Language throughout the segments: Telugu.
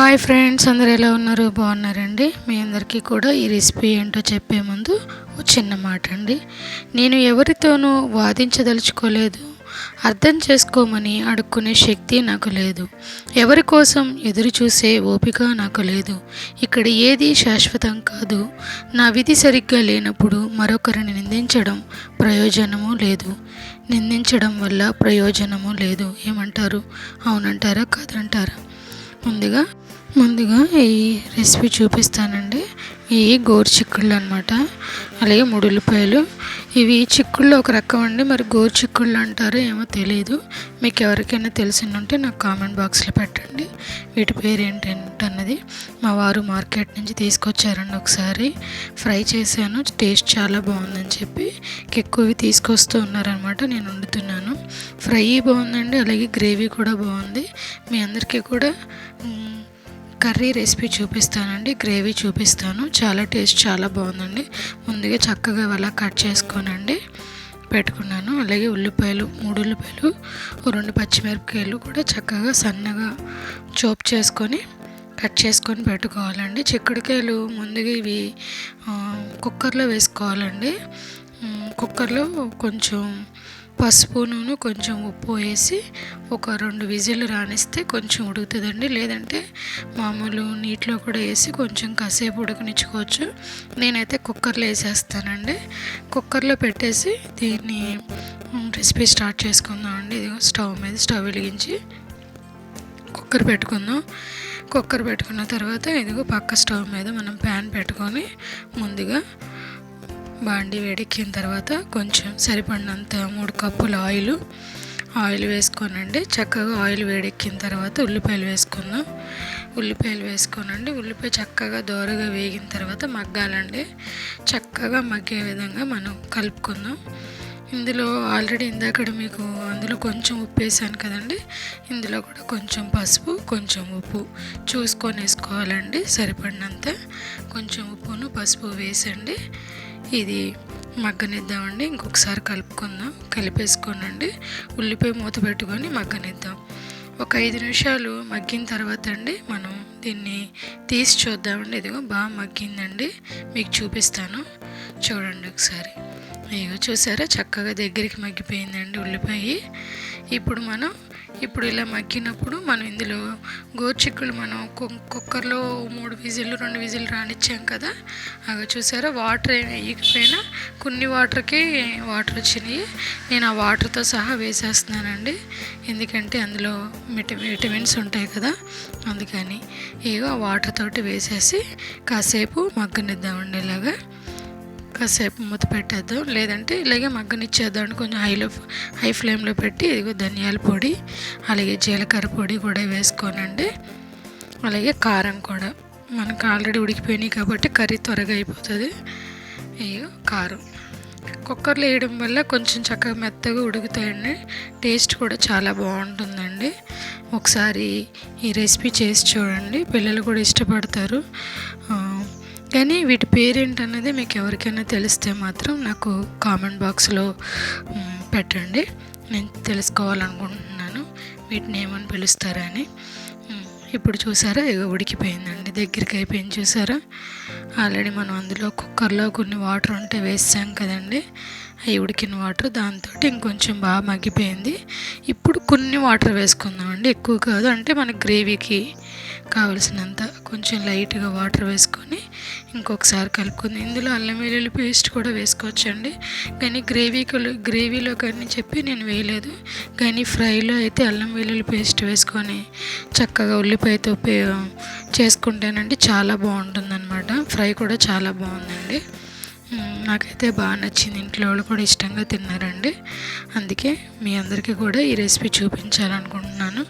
హాయ్ ఫ్రెండ్స్ అందరు ఎలా ఉన్నారు? బాగున్నారండి. మీ అందరికీ కూడా ఈ రెసిపీ ఏంటో చెప్పే ముందు ఒక చిన్న మాట అండి. నేను ఎవరితోనూ వాదించదలుచుకోలేదు అర్థం చేసుకోమని అడుక్కునే శక్తి నాకు లేదు. ఎవరి కోసం ఎదురు చూసే ఓపిక నాకు లేదు. ఇక్కడ ఏది శాశ్వతం కాదు. నా విధి సరిగ్గా లేనప్పుడు మరొకరిని నిందించడం ప్రయోజనము లేదు. నిందించడం వల్ల ప్రయోజనము లేదు. ఏమంటారు? అవునంటారా? కాదంటారా? ముందుగా ముందుగా ఈ రెసిపీ చూపిస్తానండి. ఈ గోరు చిక్కుళ్ళు అనమాట అలాగే ముడులపాయలు. ఇవి చిక్కుళ్ళు ఒక రకం అండి. మరి గోరు చిక్కుళ్ళు అంటారో ఏమో తెలియదు మీకు ఎవరికైనా తెలిసిందంటే నాకు కామెంట్ బాక్స్లో పెట్టండి. వీటి పేరు ఏంటన్నది మా వారు మార్కెట్ నుంచి తీసుకొచ్చారండి ఒకసారి. ఫ్రై చేశాను. టేస్ట్ చాలా బాగుందని చెప్పి ఎక్కువ తీసుకొస్తూ ఉన్నారనమాట నేను వండుతున్నాను. ఫ్రై బాగుందండి. అలాగే గ్రేవీ కూడా బాగుంది. మీ అందరికీ కూడా కర్రీ రెసిపీ చూపిస్తానండి గ్రేవీ చూపిస్తాను. చాలా టేస్ట్ చాలా బాగుందండి. ముందుగా చక్కగా అలా కట్ చేసుకోనండి పెట్టుకున్నాను. అలాగే ఉల్లిపాయలు మూడు ఉల్లిపాయలు రెండు పచ్చిమిరపకాయలు కూడా చక్కగా సన్నగా చోప్ చేసుకొని కట్ చేసుకొని పెట్టుకోవాలండి. చిక్కుడుకాయలు ముందుగా ఇవి కుక్కర్లో వేసుకోవాలండి. కుక్కర్లో కొంచెం పసుపు నూనె కొంచెం ఉప్పు వేసి ఒక రెండు విజిల్ రానిస్తే కొంచెం ఉడుకుతుందండి. లేదంటే మామూలు నీటిలో కూడా వేసి కొంచెం కాసేపు ఉడకనిచ్చుకోవచ్చు. నేనైతే కుక్కర్లో వేసేస్తానండి. కుక్కర్లో పెట్టేసి దీన్ని రెసిపీ స్టార్ట్ చేసుకుందాం అండి. ఇది స్టవ్ మీద స్టవ్ వెలిగించి కుక్కర్ పెట్టుకుందాం. కుక్కర్ పెట్టుకున్న తర్వాత ఇదిగో పక్క స్టవ్ మీద మనం ప్యాన్ పెట్టుకొని ముందుగా బాండి వేడెక్కిన తర్వాత కొంచెం సరిపడినంత మూడు కప్పుల ఆయిల్ ఆయిల్ వేసుకోనండి. చక్కగా ఆయిల్ వేడెక్కిన తర్వాత ఉల్లిపాయలు వేసుకుందాం. ఉల్లిపాయలు వేసుకోనండి. ఉల్లిపాయ చక్కగా దోరగా వేగిన తర్వాత మగ్గాలండి. చక్కగా మగ్గే విధంగా మనం కలుపుకుందాం. ఇందులో ఆల్రెడీ ఇందాక మీకు అందులో కొంచెం ఉప్పు వేసాను కదండి. ఇందులో కూడా కొంచెం పసుపు కొంచెం ఉప్పు చూసుకొని వేసుకోవాలండి సరిపడినంత కొంచెం ఉప్పును పసుపు వేసండి. ఇది మగ్గనిద్దామండి. ఇంకొకసారి కలుపుకుందాం. కలిపేసుకోనండి. ఉల్లిపాయ మూత పెట్టుకొని మగ్గనిద్దాం. ఒక ఐదు నిమిషాలు మగ్గిన తర్వాత అండి మనం దీన్ని తీసి చూద్దామండి. ఇదిగో బాగా మగ్గిందండి. మీకు చూపిస్తాను. చూడండి ఒకసారి. ఇగో చూసారా? చక్కగా దగ్గరికి మగ్గిపోయిందండి ఉల్లిపాయ. ఇప్పుడు మనం ఇప్పుడు ఇలా మగ్గినప్పుడు మనం ఇందులో గోర్చిక్కులు మనం కుక్కర్లో మూడు విజిల్లు రెండు విజిల్లు రానిచ్చాం కదా అవి చూసారా? వాటర్ ఏమి వేయకపోయినా కొన్ని వాటర్కి వాటర్ వచ్చినాయి. నేను ఆ వాటర్తో సహా వేసేస్తున్నానండి. ఎందుకంటే అందులో విట విటమిన్స్ ఉంటాయి కదా అందుకని. ఇగో ఆ వాటర్ తోటి వేసేసి కాసేపు మగ్గనిద్దామండి ఇలాగా. కాసేపు మూత పెట్టేద్దాం. లేదంటే ఇలాగే మగ్గనిచ్చేద్దాం కొంచెం హైలో హై ఫ్లేమ్లో పెట్టి ఇదిగో ధనియాల పొడి అలాగే జీలకర్ర పొడి కూడా వేసుకోనండి. అలాగే కారం కూడా. మనకు ఆల్రెడీ ఉడికిపోయినాయి కాబట్టి కర్రీ త్వరగా అయిపోతుంది. ఇగో కారం. కుక్కర్లో వేయడం వల్ల కొంచెం చక్కగా మెత్తగా ఉడుకుతాయండి. టేస్ట్ కూడా చాలా బాగుంటుందండి. ఒకసారి ఈ రెసిపీ చేసి చూడండి. పిల్లలు కూడా ఇష్టపడతారు. కానీ వీటి పేరేంటన్నది మీకు ఎవరికైనా తెలిస్తే మాత్రం నాకు కామెంట్ బాక్స్లో పెట్టండి. నేను తెలుసుకోవాలనుకుంటున్నాను. వీటిని ఏమని పిలుస్తారని. ఇప్పుడు చూసారా? ఇక ఉడికిపోయిందండి. దగ్గరికి అయిపోయింది చూసారా? ఆల్రెడీ మనం అందులో కుక్కర్లో కొన్ని వాటర్ ఉంటే వేసాం కదండి. అవి ఉడికిన వాటర్ దాంతో ఇంకొంచెం బాగా మగ్గిపోయింది. ఇప్పుడు కొన్ని వాటర్ వేసుకుందామండి. ఎక్కువ కాదు. అంటే మన గ్రేవీకి కావలసినంత కొంచెం లైట్గా వాటర్ వేసుకొని ఇంకొకసారి కలుపుకుంది. ఇందులో అల్లం వెల్లుల్లి పేస్ట్ కూడా వేసుకోవచ్చండి. కానీ గ్రేవీకి గ్రేవీలో కానీ చెప్పి నేను వేయలేదు. కానీ ఫ్రైలో అయితే అల్లం వెల్లుల్లి పేస్ట్ వేసుకొని చక్కగా ఉల్లిపాయతో చేసుకుంటేనండి చాలా బాగుంటుందండి. ఫ్రై కూడా చాలా బాగుందండి. నాకైతే బాగా నచ్చింది. ఇంట్లో వాళ్ళు కూడా ఇష్టంగా తిన్నారండి. అందుకే మీ అందరికీ కూడా ఈ రెసిపీ చూపించాలనుకుంటున్నాను.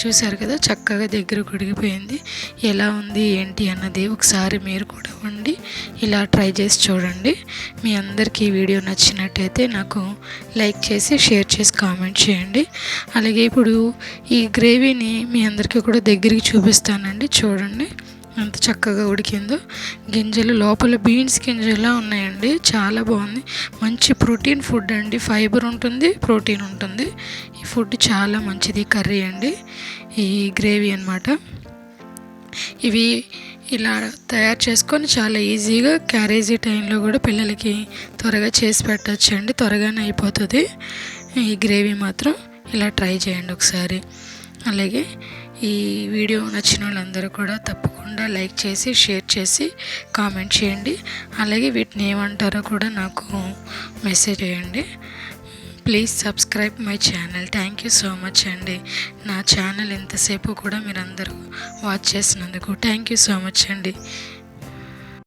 చూశారు కదా చక్కగా దగ్గర ఉడికిపోయింది ఎలా ఉంది ఏంటి అన్నది ఒకసారి మీరు కూడా ఉండి ఇలా ట్రై చేసి చూడండి. మీ అందరికీ ఈ వీడియో నచ్చినట్టయితే నాకు లైక్ చేసి షేర్ చేసి కామెంట్ చేయండి. అలాగే ఇప్పుడు ఈ గ్రేవీని మీ అందరికీ కూడా దగ్గరికి చూపిస్తానండి. చూడండి. ఎంత చక్కగా ఉడికిందో. గింజలు లోపల బీన్స్ గింజలా ఉన్నాయండి? చాలా బాగుంది. మంచి ప్రోటీన్ ఫుడ్ అండి. ఫైబర్ ఉంటుంది ప్రోటీన్ ఉంటుంది. ఈ ఫుడ్ చాలా మంచిది. కర్రీ అండి. ఈ గ్రేవీ అన్నమాట. ఇవి ఇలా తయారు చేసుకొని చాలా ఈజీగా క్యారేజీ టైంలో కూడా పిల్లలకి త్వరగా చేసి పెట్టచ్చు అండి త్వరగానే అయిపోతుంది. ఈ గ్రేవీ మాత్రం ఇలా ట్రై చేయండి ఒకసారి. అలాగే ఈ వీడియో నచ్చిన వాళ్ళందరూ కూడా తప్పకుండా లైక్ చేసి షేర్ చేసి కామెంట్ చేయండి. అలాగే వీటిని ఏమంటారో కూడా నాకు మెసేజ్ చేయండి. Please subscribe my channel. Thank you so much అండి. నా ఛానల్ ఎంతసేపు కూడా మీరందరూ వాచ్ చేసినందుకు థ్యాంక్ యూ సో మచ్ అండి.